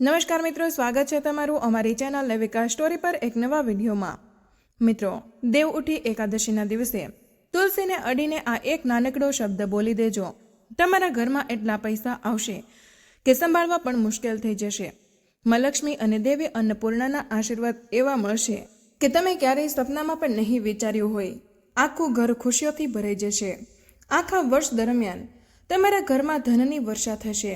નમસ્કાર મિત્રો, સ્વાગત છે તમારું અમારી ચેનલ લેવિકા સ્ટોરી પર એક નવા વિડીયોમાં. મિત્રો, દેવ ઉઠી એકાદશીના દિવસે તુલસીને અડીને આ એક નાનકડો શબ્દ બોલી દેજો. તમારા ઘરમાં એટલા પૈસા આવશે કે સંભાળવા પણ મુશ્કેલ થઈ જશે. મલક્ષ્મી અને દેવી અન્નપૂર્ણાના આશીર્વાદ એવા મળશે કે તમે ક્યારેય સપનામાં પણ નહીં વિચાર્યું હોય. આખું ઘર ખુશીઓથી ભરાઈ જશે. આખા વર્ષ દરમિયાન તમારા ઘરમાં ધનની વર્ષા થશે.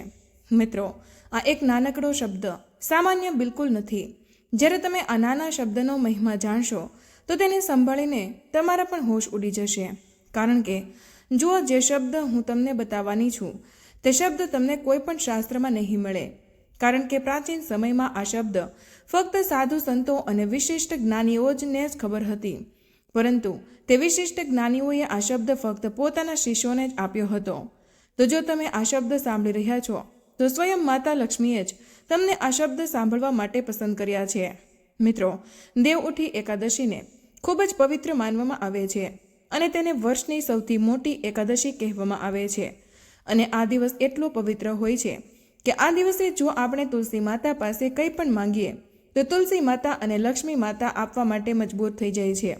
મિત્રો આ એક નાનકડો શબ્દ, સામાન્ય બિલકુલ નથી. જ્યારે તમે આ નાના શબ્દનો મહિમા જાણશો, તો તેને સંભાળીને તમારા પણ હોશ ઉડી જશે. કારણ કે, જુઓ જે શબ્દ હું તમને બતાવવાની છું, તે શબ્દ તમને કોઈ પણ શાસ્ત્રમાં નહીં મળે. કારણ કે પ્રાચીન સમયમાં આ શબ્દ ફક્ત સાધુ સંતો અને વિશિષ્ટ જ્ઞાનીઓ જ ને જ ખબર હતી. પરંતુ તે વિશિષ્ટ જ્ઞાનીઓએ આ શબ્દ ફક્ત પોતાના શિષ્યોને જ આપ્યો હતો. તો જો તમે આ શબ્દ સાંભળી રહ્યા છો તો સ્વયં માતા લક્ષ્મીએ જ તમને આ શબ્દ સાંભળવા માટે પસંદ કર્યા છે. મિત્રો, દેવ ઉઠી એકાદશીને ખૂબ જ પવિત્ર માનવામાં આવે છે અને તેને વર્ષની સૌથી મોટી એકાદશી કહેવામાં આવે છે. અને આ દિવસ એટલો પવિત્ર હોય છે કે આ દિવસે જો આપણે તુલસી માતા પાસે કંઈ પણ માંગીએ, તો તુલસી માતા અને લક્ષ્મી માતા આપવા માટે મજબૂર થઈ જાય છે.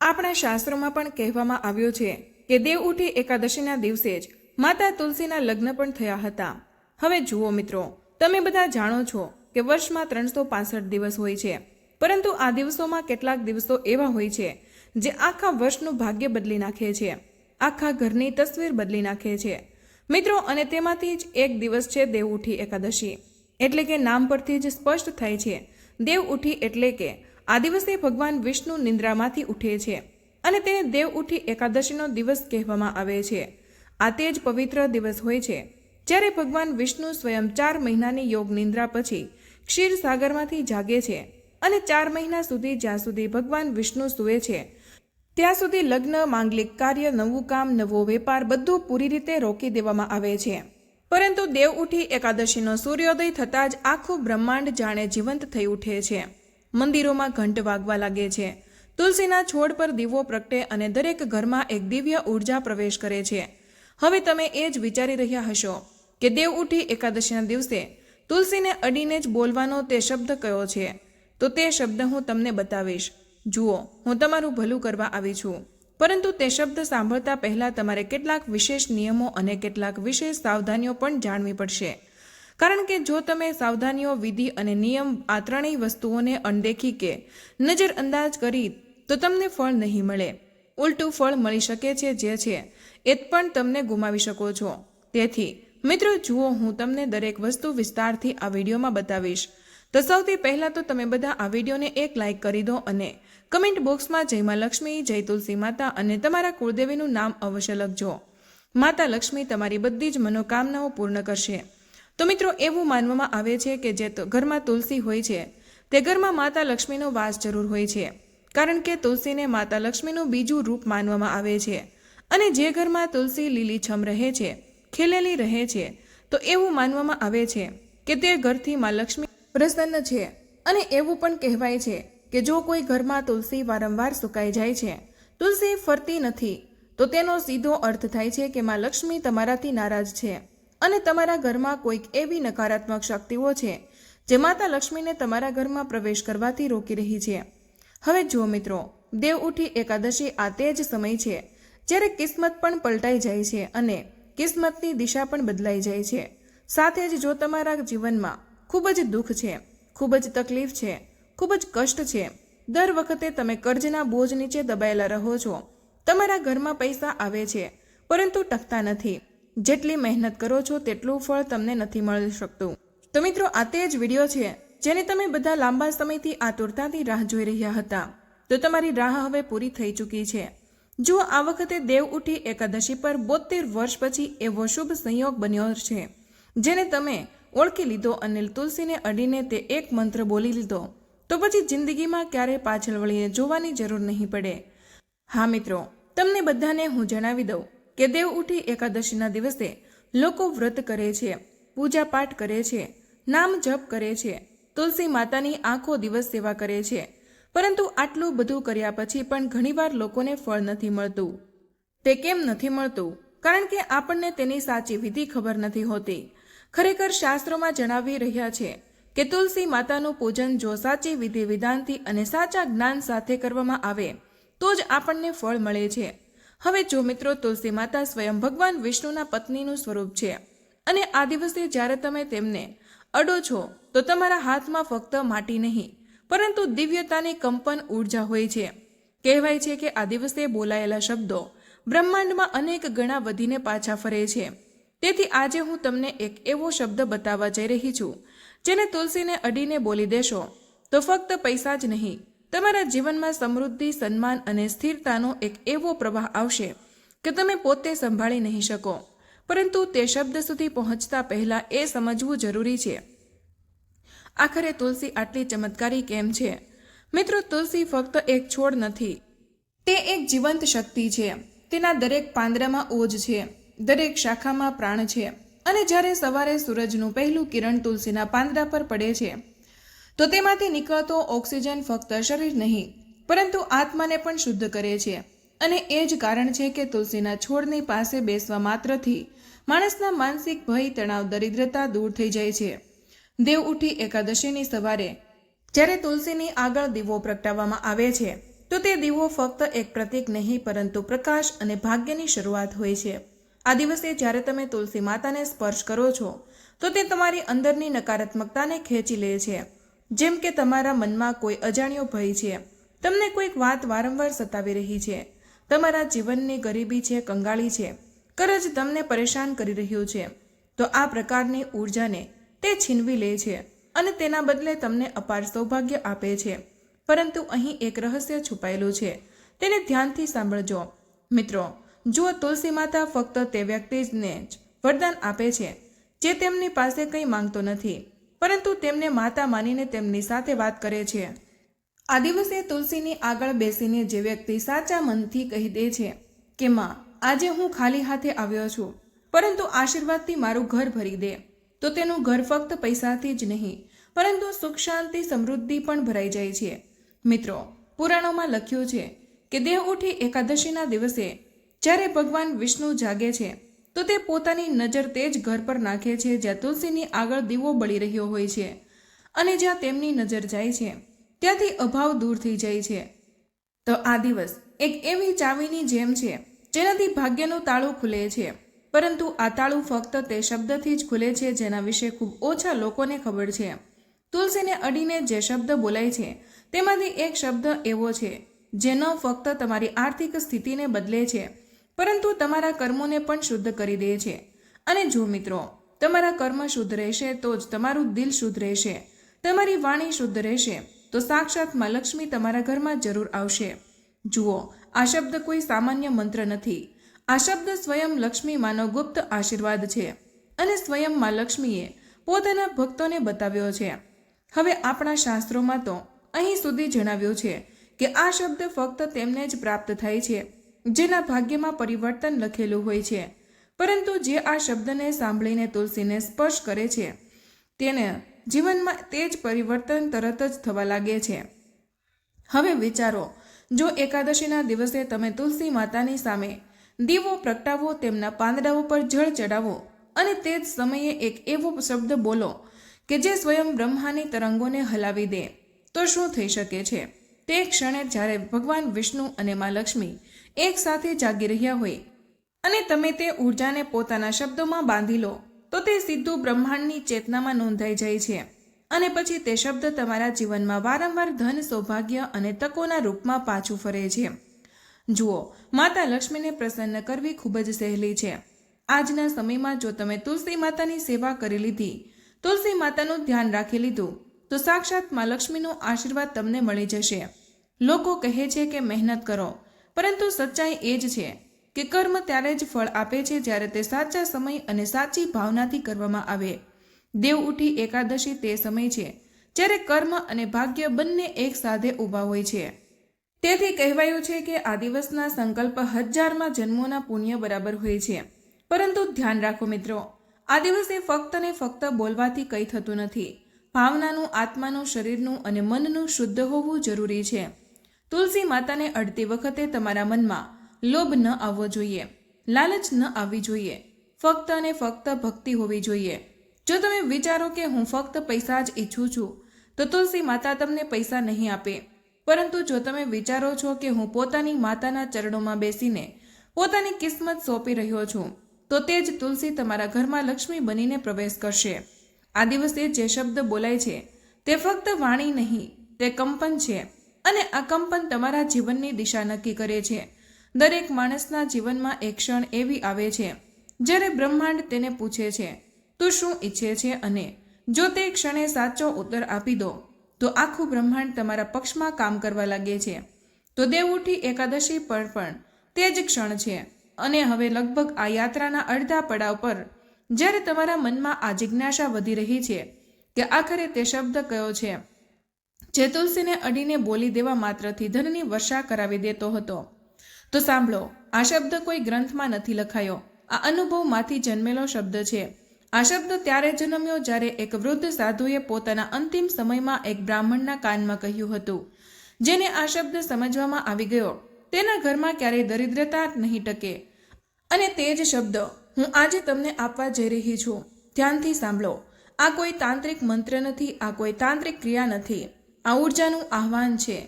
આપણા શાસ્ત્રોમાં પણ કહેવામાં આવ્યું છે કે દેવ ઉઠી એકાદશીના દિવસે જ માતા તુલસીના લગ્ન પણ થયા હતા. હવે જુઓ મિત્રો, તમે બધા જાણો છો કે વર્ષમાં ત્રણસો દિવસ હોય છે. પરંતુ આ દિવસોમાં કેટલાક દિવસો એવા હોય છે જે આખા વર્ષનું ભાગ્ય બદલી નાખે છે. આખા ઘરની તસવીર બદલી નાખે છે. મિત્રો, અને તેમાંથી જ એક દિવસ છે દેવ ઉઠી એકાદશી. એટલે કે નામ પરથી જ સ્પષ્ટ થાય છે. દેવ ઉઠી એટલે કે આ દિવસે ભગવાન વિષ્ણુ નિંદ્રામાંથી ઉઠે છે. અને તેને દેવ ઉઠી એકાદશીનો દિવસ કહેવામાં આવે છે. આ તે જ પવિત્ર દિવસ હોય છે. જ્યારે ભગવાન વિષ્ણુ સ્વયં ચાર મહિનાની યોગ નિંદ્રા પછી ક્ષીર સાગરમાંથી જાગે છે અને ચાર મહિના સુધી જ્યાં સુધી ભગવાન વિષ્ણુ સૂવે છે, ત્યાં સુધી લગ્ન, માંગલિક કાર્ય, નવું કામ, નવો વેપાર બધું પૂરી રીતે રોકી દેવામાં આવે છે. પરંતુ દેવ ઉઠી એકાદશીનો સૂર્યોદય થતાં જ આખું બ્રહ્માંડ જાણે જીવંત થઈ ઉઠે છે. મંદિરોમાં ઘંટ વાગવા લાગે છે. તુલસીના છોડ પર દીવો પ્રગટે અને દરેક ઘરમાં એક દિવ્ય ઊર્જા પ્રવેશ કરે છે. હવે તમે એ જ વિચારી રહ્યા હશો. કે દેવ ઉઠી એકાદશીના દિવસે તુલસીને અડીને જ બોલવાનો તે શબ્દ કયો છે? તો તે શબ્દ હું તમને બતાવીશ. જુઓ, હું તમારું ભલું કરવા આવી છું. પરંતુ તે શબ્દ સાંભળતા પહેલાં તમારે કેટલાક વિશેષ નિયમો અને કેટલાક વિશેષ સાવધાનીઓ પણ જાણવી પડશે. કારણ કે જો તમે સાવધાનીઓ, વિધિ અને નિયમ આ ત્રણેય વસ્તુઓને અણદેખી કે નજરઅંદાજ કરી, તો તમને ફળ નહીં મળે. ઉલટું ફળ મળી શકે છે જે છે, એ પણ તમને ગુમાવી શકો છો. તેથી મિત્રો, જુઓ, હું તમને દરેક વસ્તુ વિસ્તારથી આ વિડીયોમાં બતાવીશ. તો સૌથી પહેલાં તો તમે બધા આ વિડીયોને એક લાઇક કરી દો અને કમેન્ટ બોક્સમાં જય લક્ષ્મી, જય તુલસી માતા અને તમારા કુળદેવીનું નામ અવશ્ય લખજો. માતા લક્ષ્મી તમારી બધી જ મનોકામનાઓ પૂર્ણ કરશે. તો મિત્રો, એવું માનવામાં આવે છે કે જે ઘરમાં તુલસી હોય છે, તે ઘરમાં માતા લક્ષ્મીનો વાસ જરૂર હોય છે. કારણ કે તુલસીને માતા લક્ષ્મીનું બીજું રૂપ માનવામાં આવે છે. અને જે ઘરમાં તુલસી લીલીછમ રહે છે ખીલેલી રહે છે. તો એવું માનવામાં આવે છે કે તે ઘરથી માં લક્ષ્મી પ્રસન્ન છે. અને એવું પણ કહેવાય છે કે જો કોઈ ઘરમાં તુલસી વારંવાર સુકાઈ જાય છે, તુલસી ફરતી નથી, તો તેનો સીધો અર્થ થાય છે કે માં લક્ષ્મી તમારાથી નારાજ છે. અને તમારા ઘરમાં કોઈક એવી નકારાત્મક શક્તિઓ છે, જે માતા લક્ષ્મીને તમારા ઘરમાં પ્રવેશ કરવાથી રોકી રહી છે. હવે જો મિત્રો દેવ ઉઠી એકાદશી આ તે જ સમય છે, જ્યારે કિસ્મત પણ પલટાઈ જાય છે અને કિસ્મતની દિશા પણ બદલાઈ જાય છે. સાથે જ જો તમારા જીવનમાં ખૂબ જ દુઃખ છે, ખૂબ જ તકલીફ છે, ખૂબ જ કષ્ટ છે, દર વખતે તમે કર્જના બોજ નીચે દબાયેલા રહો છો. તમારા ઘરમાં પૈસા આવે છે, પરંતુ ટકતા નથી. જેટલી મહેનત કરો છો તેટલું ફળ તમને નથી મળી શકતું. તો મિત્રો, આ તે જ વીડિયો છે જેને તમે બધા લાંબા સમયથી આતુરતાથી રાહ જોઈ રહ્યા હતા. તો તમારી રાહ હવે પૂરી થઈ ચૂકી છે. જો આ વખતે દેવ ઉઠી એકાદશી પર બોતેર વર્ષ પછી એવો શુભ સંયોગ બન્યો છે, જેને તમે ઓળખી લીધો અને તુલસીને અડીને તે એક મંત્ર બોલી લીધો. તો પછી જિંદગીમાં ક્યારેય પાછળ વળીને જોવાની જરૂર નહીં પડે. હા મિત્રો, તમને બધાને હું જણાવી દઉં કે દેવ ઉઠી એકાદશીના દિવસે લોકો વ્રત કરે છે, પૂજા પાઠ કરે છે, નામ જપ કરે છે, તુલસી માતાની આખો દિવસ સેવા કરે છે પરંતુ આટલું બધું કર્યા પછી પણ ઘણીવાર લોકોને ફળ નથી મળતું. તે કેમ નથી મળતું? કારણ કે આપણને તેની સાચી વિધિ ખબર નથી હોતી. ખરેખર શાસ્ત્રોમાં જણાવી રહ્યા છે કે તુલસી માતાનું પૂજન જો સાચી વિધિ વિધાનથી અને સાચા જ્ઞાન સાથે કરવામાં આવે, તો જ આપણને ફળ મળે છે. હવે જો મિત્રો, તુલસી માતા સ્વયં ભગવાન વિષ્ણુના પત્નીનું સ્વરૂપ છે અને આ દિવસે જ્યારે તમે તેમને અડો છો, તો તમારા હાથમાં ફક્ત માટી નહીં પરંતુ દિવ્યતાની કંપન ઊર્જા હોય છે. કહેવાય છે કે આ દિવસે બોલાયેલા શબ્દો બ્રહ્માંડમાં અનેક ગણા વધીને પાછા ફરે છે. તેથી આજે હું તમને એક એવો શબ્દ બતાવવા જઈ રહી છું, જેને તુલસીને અડીને બોલી દેશો, તો ફક્ત પૈસા જ નહીં, તમારા જીવનમાં સમૃદ્ધિ, સન્માન અને સ્થિરતાનો એક એવો પ્રવાહ આવશે કે તમે પોતે સંભાળી નહીં શકો. પરંતુ તે શબ્દ સુધી પહોંચતા પહેલા એ સમજવું જરૂરી છે. આખરે તુલસી આટલી ચમત્કારી કેમ છે? મિત્રો, તુલસી ફક્ત એક છોડ નથી, તે એક જીવંત શક્તિ છે. તેના દરેક પાંદડામાં ઓજ છે, દરેક શાખામાં પ્રાણ છે અને જ્યારે સવારે સૂરજનું પહેલું કિરણ તુલસીના પાંદડા પર પડે છે, તો તેમાંથી નીકળતો ઓક્સિજન ફક્ત શરીર નહીં, પરંતુ આત્માને પણ શુદ્ધ કરે છે. અને એ જ કારણ છે કે તુલસીના છોડની પાસે બેસવા માત્રથી માણસના માનસિક ભય, તણાવ, દરિદ્રતા દૂર થઈ જાય છે. દેવ ઉઠી એકાદશીની સવારે જ્યારે તુલસીની આગળ દીવો પ્રગટાવવામાં આવે છે, તો તે દીવો ફક્ત એક પ્રતીક નહીં, પરંતુ પ્રકાશ અને ભાગ્યની શરૂઆત હોય છે. આ દિવસે જ્યારે તમે તુલસી માતાને સ્પર્શ કરો છો, તો તે તમારી અંદરની નકારાત્મકતાને ખેંચી લે છે. જેમ કે તમારા મનમાં કોઈ અજાણ્યો ભય છે. તમને કોઈક વાત વારંવાર સતાવી રહી છે. તમારા જીવનની ગરીબી છે, કંગાળી છે. કરજ તમને પરેશાન કરી રહ્યું છે. તો આ પ્રકારની ઉર્જાને તે છીનવી લે છે અને તેના બદલે તમને અપાર સૌભાગ્ય આપે છે. પરંતુ અહીં એક રહસ્ય છુપાયેલું છે. તેને ધ્યાનથી સાંભળજો. મિત્રો જો તુલસી માતા ફક્ત તે વ્યક્તિને જ વરદાન આપે છે, જે તેમની પાસે કંઈ માંગતો નથી. પરંતુ તેમને માતા માનીને તેમની સાથે વાત કરે છે. આ દિવસે તુલસીની આગળ બેસીને જે વ્યક્તિ સાચા મનથી કહી દે છે કે, માં, આજે હું ખાલી હાથે આવ્યો છું, પરંતુ આશીર્વાદથી મારું ઘર ભરી દે. તો તેનું ઘર ફક્ત પૈસાથી જ નહીં, પરંતુ સુખ, શાંતિ, સમૃદ્ધિ પણ ભરાઈ જાય છે. મિત્રો, પુરાણોમાં લખ્યું છે કે દેવ ઉઠી એકાદશીના દિવસે જ્યારે ભગવાન વિષ્ણુ જાગે છે, તો તે પોતાની નજર તે જ ઘર પર નાખે છે જ્યાં તુલસીની આગળ દીવો બળી રહ્યો હોય છે અને જ્યાં તેમની નજર જાય છે, ત્યાંથી અભાવ દૂર થઈ જાય છે. તો આ દિવસ એક એવી ચાવીની જેમ છે જેનાથી ભાગ્યનું તાળું ખુલે છે. પરંતુ આ તાળું ફક્ત તે શબ્દથી જ ખુલે છે જેના વિશે ખૂબ ઓછા લોકોને ખબર છે. તુલસીને અડીને જે શબ્દ બોલાય છે, તેમાંથી એક શબ્દ એવો છે જે ન ફક્ત તમારી આર્થિક સ્થિતિને બદલે છે, પરંતુ તમારા કર્મોને પણ શુદ્ધ કરી દે છે. અને જો મિત્રો, તમારા કર્મ શુદ્ધ રહેશે તો જ તમારું દિલ શુદ્ધ રહેશે, તમારી વાણી શુદ્ધ રહેશે, તો સાક્ષાત મા લક્ષ્મી તમારા ઘરમાં જરૂર આવશે. જુઓ, આ શબ્દ કોઈ સામાન્ય મંત્ર નથી આ શબ્દ સ્વયં લક્ષ્મી માનો ગુપ્ત આશીર્વાદ છે અને સ્વયં માં લક્ષ્મીએ પોતાના ભક્તોને બતાવ્યો છે. હવે આપણા શાસ્ત્રોમાં તો અહીં સુધી જણાવ્યું છે કે આ શબ્દ ફક્ત તેમને જ પ્રાપ્ત થાય છે, જેના ભાગ્યમાં પરિવર્તન લખેલું હોય છે. પરંતુ જે આ શબ્દને સાંભળીને તુલસીને સ્પર્શ કરે છે, તેને જીવનમાં તે જ પરિવર્તન તરત જ થવા લાગે છે. હવે વિચારો, જો એકાદશીના દિવસે તમે તુલસી માતાની સામે દીવો પ્રગટાવો, તેમના પાંદડાઓ પર જળ ચડાવો અને તે જ સમયે એક એવો શબ્દ બોલો કે જે સ્વયં બ્રહ્માની તરંગોને હલાવી દે. તો શું થઈ શકે છે? તે ક્ષણે જ્યારે ભગવાન વિષ્ણુ અને મા લક્ષ્મી એક સાથે જાગી રહ્યા હોય અને તમે તે ઉર્જાને પોતાના શબ્દોમાં બાંધી લો, તો તે સીધું બ્રહ્માંડની ચેતનામાં નોંધાઈ જાય છે. અને પછી તે શબ્દ તમારા જીવનમાં વારંવાર ધન, સૌભાગ્ય અને તકોના રૂપમાં પાછું ફરે છે. જુઓ, માતા લક્ષ્મીને પ્રસન્ન કરવી ખૂબ જ સહેલી છે. આજના સમયમાં જો તમે તુલસી માતાની સેવા કરી લીધી, તુલસી માતાનું ધ્યાન રાખી લીધું, તો સાક્ષાત મા લક્ષ્મીનો આશીર્વાદ તમને મળી જશે. લોકો કહે છે કે મહેનત કરો, પરંતુ સચ્ચાઈ એ જ છે કે કર્મ ત્યારે જ ફળ આપે છે જ્યારે તે સાચા સમય અને સાચી ભાવનાથી કરવામાં આવે. દેવ ઉઠી એકાદશી તે સમય છે જ્યારે કર્મ અને ભાગ્ય બંને એક સાથે ઊભા હોય છે. તેથી કહેવાયું છે કે આ દિવસના સંકલ્પ હજારમાં જન્મોના પુણ્ય બરાબર હોય છે. પરંતુ ધ્યાન રાખો મિત્રો, આ દિવસે ફક્ત ને ફક્ત બોલવાથી કંઈ થતું નથી. ભાવનાનું, આત્માનું, શરીરનું અને મનનું શુદ્ધ હોવું જરૂરી છે. તુલસી માતાને અડતી વખતે તમારા મનમાં લોભ ન આવવો જોઈએ, લાલચ ન આવવી જોઈએ, ફક્ત અને ફક્ત ભક્તિ હોવી જોઈએ. જો તમે વિચારો કે હું ફક્ત પૈસા જ ઈચ્છું છું, તો તુલસી માતા તમને પૈસા નહીં આપે. પરંતુ જો તમે વિચારો છો કે હું પોતાની માતાના ચરણોમાં બેસીને પોતાની કિસ્મત સોંપી રહ્યો છું, તો તે જ તુલસી તમારા ઘરમાં લક્ષ્મી બનીને પ્રવેશ કરશે. આ દિવસે જે શબ્દ બોલાય છે, તે ફક્ત વાણી નહીં, તે કંપન છે અને આ કંપન તમારા જીવનની દિશા નક્કી કરે છે. દરેક માણસના જીવનમાં એક ક્ષણ એવી આવે છે, જ્યારે બ્રહ્માંડ તેને પૂછે છે, તું શું ઈચ્છે છે? અને જો તે ક્ષણે સાચો ઉત્તર આપી દો તો આખું બ્રહ્માંડ તમારા પક્ષમાં કામ કરવા લાગે છે. તો દેવઉઠી એકાદશી પર પણ તે જ ક્ષણ છે. અને હવે લગભગ આ યાત્રાના અડધા પડાવ પર જ્યારે તમારા મનમાં આ જિજ્ઞાસા વધી રહી છે કે આખરે તે શબ્દ કયો છે? જે તુલસીને અડીને બોલી દેવા માત્રથી ધનની વર્ષા કરાવી દેતો હતો. તો સાંભળો, આ શબ્દ કોઈ ગ્રંથમાં નથી લખાયો. આ અનુભવમાંથી જન્મેલો શબ્દ છે. આ શબ્દ ત્યારે જન્મ્યો જ્યારે એક વૃદ્ધ સાધુએ પોતાના અંતિમ સમયમાં એક બ્રાહ્મણના કાનમાં કહ્યું હતું, જેને આ શબ્દ સમજવામાં આવી ગયો. તેના ઘરમાં ક્યારેય દરિદ્રતા નહીં ટકે. અને તે જ શબ્દ હું આજે તમને આપવા જઈ રહી છું. ધ્યાનથી સાંભળો. આ કોઈ તાંત્રિક મંત્ર નથી, આ કોઈ તાંત્રિક ક્રિયા નથી. આ ઉર્જાનું આહ્વાન છે.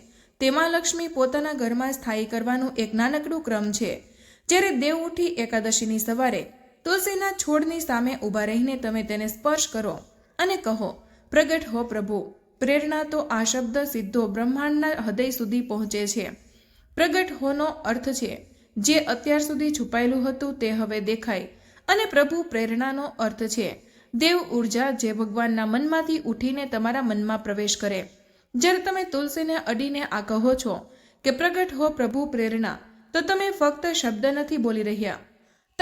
તેમાં લક્ષ્મી પોતાના ઘરમાં સ્થાયી કરવાનું એક નાનકડું ક્રમ છે. જ્યારે દેવ ઉઠી એકાદશીની સવારે તુલસીના છોડની સામે ઊભા રહીને તમે તેને સ્પર્શ કરો અને કહો, પ્રગટ હો પ્રભુ, પ્રેરણા તો આ શબ્દ સીધો બ્રહ્માંડના હૃદય સુધી પહોંચે છે. પ્રગટ હોનો અર્થ છે, જે અત્યાર સુધી છુપાયેલું હતું તે હવે દેખાય અને પ્રભુ પ્રેરણાનો અર્થ છે. દેવ ઊર્જા જે ભગવાનના મનમાંથી ઉઠીને તમારા મનમાં પ્રવેશ કરે. જ્યારે તમે તુલસીને અડીને આ કહો છો કે પ્રગટ હો પ્રભુ પ્રેરણા, તો તમે ફક્ત શબ્દ નથી બોલી રહ્યા.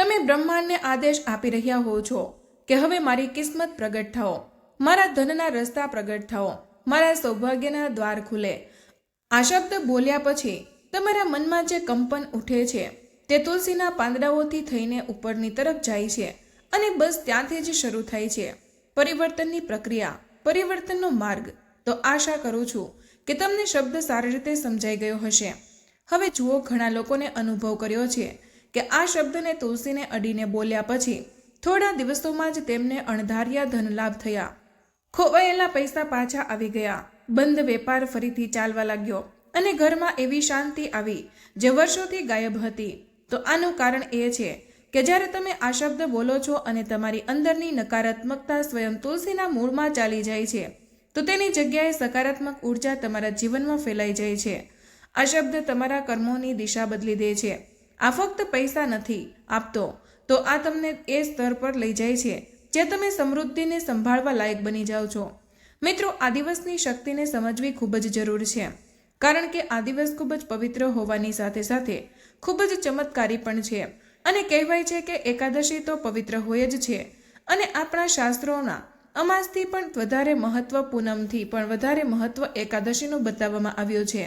તમે બ્રહ્માંડને આદેશ આપી રહ્યા હો છો કે હવે મારી કિસ્મત પ્રગટ થાઓ, મારા ધનના રસ્તા પ્રગટ થાઓ, મારા સૌભાગ્યના દ્વાર ખુલે. આ શબ્દ બોલ્યા પછી તમારા મનમાં જે કંપન ઉઠે છે, તે તુલસીના પાંદડાઓથી થઈને ઉપરની તરફ જાય છે અને બસ ત્યાંથી જ શરૂ થાય છે. પરિવર્તનની પ્રક્રિયા, પરિવર્તનનો માર્ગ. તો આશા કરું છું કે તમને શબ્દ સારી રીતે સમજાઈ ગયો હશે. હવે જુઓ ઘણા લોકોને અનુભવ કર્યો છે કે આ શબ્દને તુલસીને અડીને બોલ્યા પછી થોડા દિવસોમાં જ તેમને અણધાર્યા ધનલાભ થયા. ખોવાયેલા પૈસા પાછા આવી ગયા. બંધ વેપાર ફરીથી ચાલવા લાગ્યો અને ઘરમાં એવી શાંતિ આવી જે વર્ષોથી ગાયબ હતી. તો આનું કારણ એ છે કે જ્યારે તમે આ શબ્દ બોલો છો અને તમારી અંદરની નકારાત્મકતા સ્વયં તુલસીના મૂળમાં ચાલી જાય છે, તો તેની જગ્યાએ સકારાત્મક ઊર્જા તમારા જીવનમાં ફેલાઈ જાય છે. આ શબ્દ તમારા કર્મોની દિશા બદલી દે છે. આ ફક્ત પૈસા નથી આપતો, તો આ તમને એ સ્તર પર લઈ જાય છે, જે તમે સમૃદ્ધિને સંભાળવા લાયક બની જાઓ છો. મિત્રો, આ દિવસની શક્તિને સમજવી ખૂબ જ જરૂર છે, કારણ કે આ દિવસ ખૂબ જ પવિત્ર હોવાની સાથે સાથે ખૂબ જ ચમત્કારી પણ છે, અને કહેવાય છે કે એકાદશી તો પવિત્ર હોય જ છે, અને આપણા શાસ્ત્રોના અમાસથી પણ વધારે મહત્વ પૂનમથી પણ વધારે મહત્વ એકાદશીનું બતાવવામાં આવ્યું છે.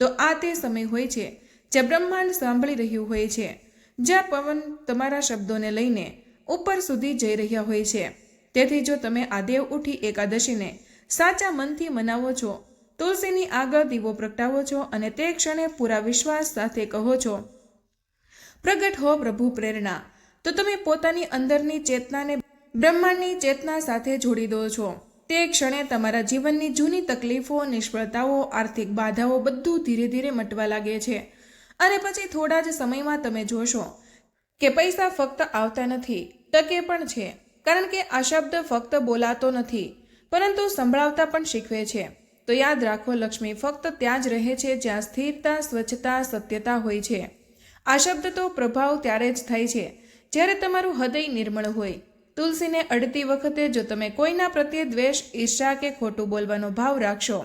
તો આ તે સમય હોય છે જે બ્રહ્માંડ સાંભળી રહ્યું હોય છે, જ્યાં પવન તમારા શબ્દોને લઈને ઉપર સુધી જઈ રહ્યા હોય છે. તેથી જો તમે આ દેવ ઉઠી એકાદશીને સાચા મનથી મનાવો છો, તુલસીની આગળ દીવો પ્રગટાવો છો અને તે ક્ષણે પૂરા વિશ્વાસ સાથે કહો છો, પ્રગટ હો પ્રભુ પ્રેરણા. તો તમે પોતાની અંદરની ચેતનાને બ્રહ્માંડની ચેતના સાથે જોડી દો છો. તે ક્ષણે તમારા જીવનની જૂની તકલીફો, નિષ્ફળતાઓ, આર્થિક બાધાઓ બધું ધીરે ધીરે મટવા લાગે છે. અને પછી થોડા જ સમયમાં તમે જોશો કે પૈસા ફક્ત આવતા નથી ટકે પણ છે. કારણ કે આ શબ્દ ફક્ત બોલાતો નથી, પરંતુ સંભળાવતા પણ શીખવે છે. તો યાદ રાખો લક્ષ્મી, ફક્ત ત્યાં જ રહે છે જ્યાં સ્થિરતા, સ્વચ્છતા, સત્યતા હોય છે. આ શબ્દ તો પ્રભાવ ત્યારે જ થાય છે, જ્યારે તમારું હૃદય નિર્મળ હોય. તુલસીને અડતી વખતે જો તમે કોઈના પ્રત્યે દ્વેષ ઈર્ષા કે ખોટું બોલવાનો ભાવ રાખશો,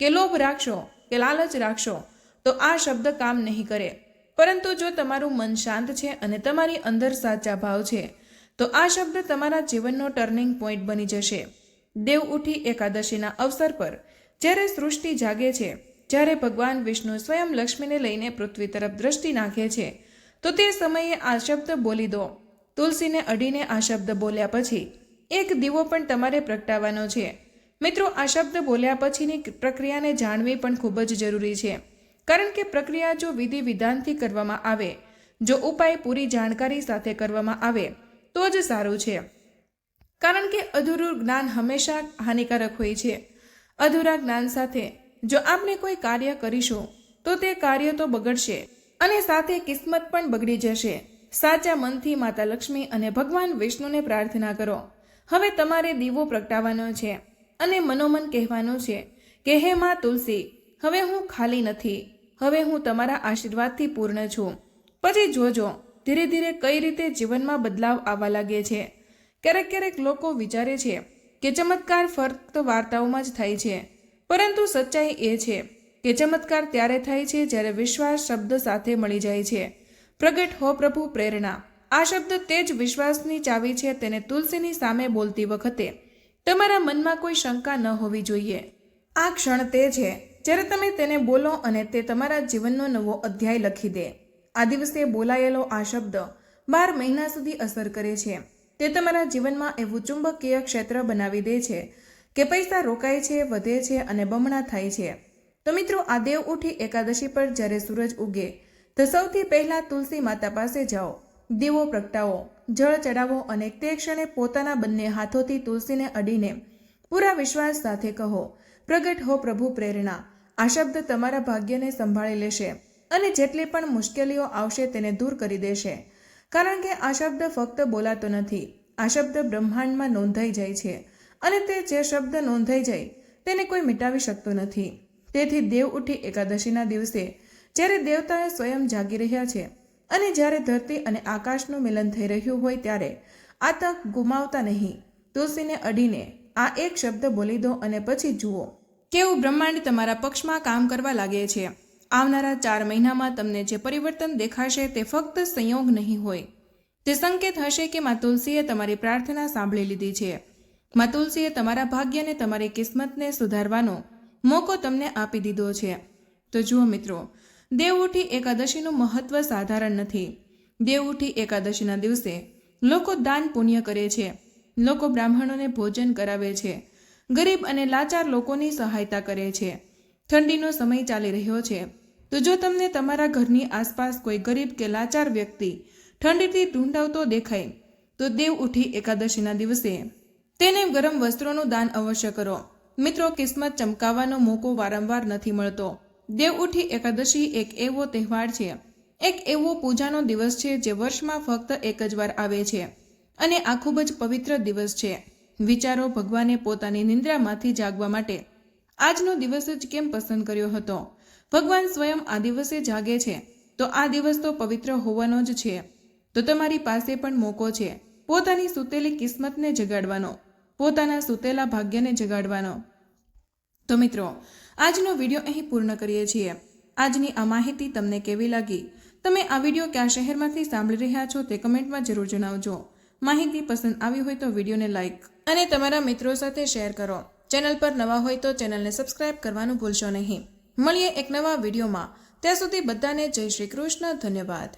કે લોભ રાખશો, કે લાલચ રાખશો તો આ શબ્દ કામ નહીં કરે. પરંતુ જો તમારું મન શાંત છે અને તમારી અંદર સાચા ભાવ છે, તો આ શબ્દ તમારા જીવનનો ટર્નિંગ પોઈન્ટ બની જશે. દેવ ઉઠી એકાદશીના અવસર પર, જ્યારે સૃષ્ટિ જાગે છે, જ્યારે ભગવાન વિષ્ણુ સ્વયં લક્ષ્મીને લઈને પૃથ્વી તરફ દ્રષ્ટિ નાખે છે, તો તે સમયે આ શબ્દ બોલી દો. તુલસીને અડીને આ શબ્દ બોલ્યા પછી, એક દીવો પણ તમારે પ્રગટાવવાનો છે. મિત્રો, આ શબ્દ બોલ્યા પછીની પ્રક્રિયાને જાણવી પણ ખૂબ જ જરૂરી છે. કારણ કે પ્રક્રિયા જો વિધિ વિધાનથી કરવામાં આવે, જો ઉપાય પૂરી જાણકારી સાથે કરવામાં આવે, તો જ સારું છે. કારણ કે અધૂરું જ્ઞાન હંમેશા હાનિકારક હોય છે. અધૂરા જ્ઞાન સાથે જો આપણે કોઈ કાર્ય કરીશું, તો તે કાર્ય તો બગડશે અને સાથે કિસ્મત પણ બગડી જશે. સાચા મનથી માતા લક્ષ્મી અને ભગવાન વિષ્ણુને પ્રાર્થના કરો. હવે તમારે દીવો પ્રગટાવવાનો છે અને મનોમન કહેવાનું છે કે, હે માં તુલસી, હવે હું ખાલી નથી. હવે હું તમારા આશીર્વાદથી પૂર્ણ છું. પછી જોજો, ધીરે ધીરે કઈ રીતે જીવનમાં બદલાવ આવવા લાગે છે. ક્યારેક ક્યારેક લોકો વિચારે છે કે ચમત્કાર ફક્ત વાર્તાઓમાં જ થાય છે. પરંતુ સચ્ચાઈ એ છે કે ચમત્કાર ત્યારે થાય છે જ્યારે વિશ્વાસ શબ્દ સાથે મળી જાય છે. પ્રગટ હો પ્રભુ પ્રેરણા. આ શબ્દ તે જ વિશ્વાસની ચાવી છે તેને તુલસીની સામે બોલતી વખતે. તમારા મનમાં કોઈ શંકા ન હોવી જોઈએ. આ ક્ષણ તે છે જ્યારે તમે તેને બોલો અને તે તમારા જીવનનો નવો અધ્યાય લખી દે. આ દિવસે બોલાયેલો આ શબ્દ બાર મહિના સુધી અસર કરે છે. તે તમારા જીવનમાં એવું ચુંબકીય ક્ષેત્ર બનાવી દે છે કે પૈસા રોકાય છે, વધે છે અને બમણા થાય છે. તો મિત્રો, આ દેવ ઉઠી એકાદશી પર જ્યારે સૂરજ ઉગે, તો સૌથી પહેલા તુલસી માતા પાસે જાઓ. દીવો પ્રગટાવો, જળ ચડાવો અને તે ક્ષણે પોતાના બંને હાથોથી તુલસીને અડીને પૂરા વિશ્વાસ સાથે કહો, પ્રગટ હો પ્રભુ પ્રેરણા. આ શબ્દ તમારા ભાગ્યને સંભાળી લેશે અને જેટલી પણ મુશ્કેલીઓ આવશે તેને દૂર કરી દેશે. કારણ કે આ શબ્દ ફક્ત બોલાતો નથી. આ શબ્દ બ્રહ્માંડમાં નોંધાઈ જાય છે અને તે જે શબ્દ નોંધાઈ જાય તેને કોઈ મિટાવી શકતો નથી. તેથી દેવ ઉઠી એકાદશીના દિવસે જ્યારે દેવતાઓ સ્વયં જાગી રહ્યા છે અને જ્યારે ધરતી અને આકાશનું મિલન થઈ રહ્યું હોય ત્યારે આ તક ગુમાવતા નહીં. તુલસીને અડીને આ એક શબ્દ બોલી દો અને પછી જુઓ. કેવું બ્રહ્માંડ તમારા પક્ષમાં કામ કરવા લાગે છે? આવનારા ચાર મહિનામાં તમને જે પરિવર્તન દેખાશે તે ફક્ત સંયોગ નહીં હોય. તે સંકેત હશે કે મા તુલસીએ તમારી પ્રાર્થના સાંભળી લીધી છે. મા તુલસીએ તમારા ભાગ્યને તમારી કિસ્મતને સુધારવાનો મોકો તમને આપી દીધો છે. તો જુઓ મિત્રો દેવઉઠી એકાદશીનું મહત્વ સાધારણ નથી. દેવઉઠી એકાદશીના દિવસે લોકો દાન પુણ્ય કરે છે. લોકો બ્રાહ્મણોને ભોજન કરાવે છે. ગરીબ અને લાચાર લોકોની સહાયતા કરે છે. ઠંડીનો સમય ચાલી રહ્યો છે. તો જો તમને તમારા ઘરની આસપાસ કોઈ ગરીબ કે લાચાર વ્યક્તિ ઠંડીથી ઢૂંઢાવતો દેખાય, તો દેવ ઉઠી એકાદશીના દિવસે તેને ગરમ વસ્ત્રોનું દાન અવશ્ય કરો. મિત્રો, કિસ્મત ચમકાવવાનો મોકો વારંવાર નથી મળતો. દેવ ઉઠી એકાદશી એક એવો તહેવાર છે. એક એવો પૂજાનો દિવસ છે જે વર્ષમાં ફક્ત એક જ વાર આવે છે. અને આ ખૂબ જ પવિત્ર દિવસ છે. વિચારો ભગવાને પોતાની નિંદ્રામાંથી જાગવા માટે આજનો દિવસ જ કેમ પસંદ કર્યો હતો? ભગવાન સ્વયં આ દિવસે જાગે છે. તો આ દિવસ તો પવિત્ર હોવાનો જ છે. તો તમારી પાસે પણ મોકો છે. પોતાની સૂતેલી કિસ્મતને જગાડવાનો. પોતાના સૂતેલા ભાગ્યને જગાડવાનો. તો મિત્રો, આજનો વીડિયો અહીં પૂર્ણ કરીએ છીએ. આજની આ માહિતી તમને કેવી લાગી? તમે આ વીડિયો કયા શહેરમાંથી સાંભળી રહ્યા છો તે કમેન્ટમાં જરૂર જણાવજો. માહિતી પસંદ આવી હોય તો વિડીયોને લાઇક અને તમારા મિત્રો સાથે શેર કરો. ચેનલ પર નવા હોય તો ચેનલને સબસ્ક્રાઇબ કરવાનું ભૂલશો નહીં. મળીએ એક નવા વિડીયોમાં. ત્યાં સુધી બધાને જય શ્રી કૃષ્ણ. ધન્યવાદ.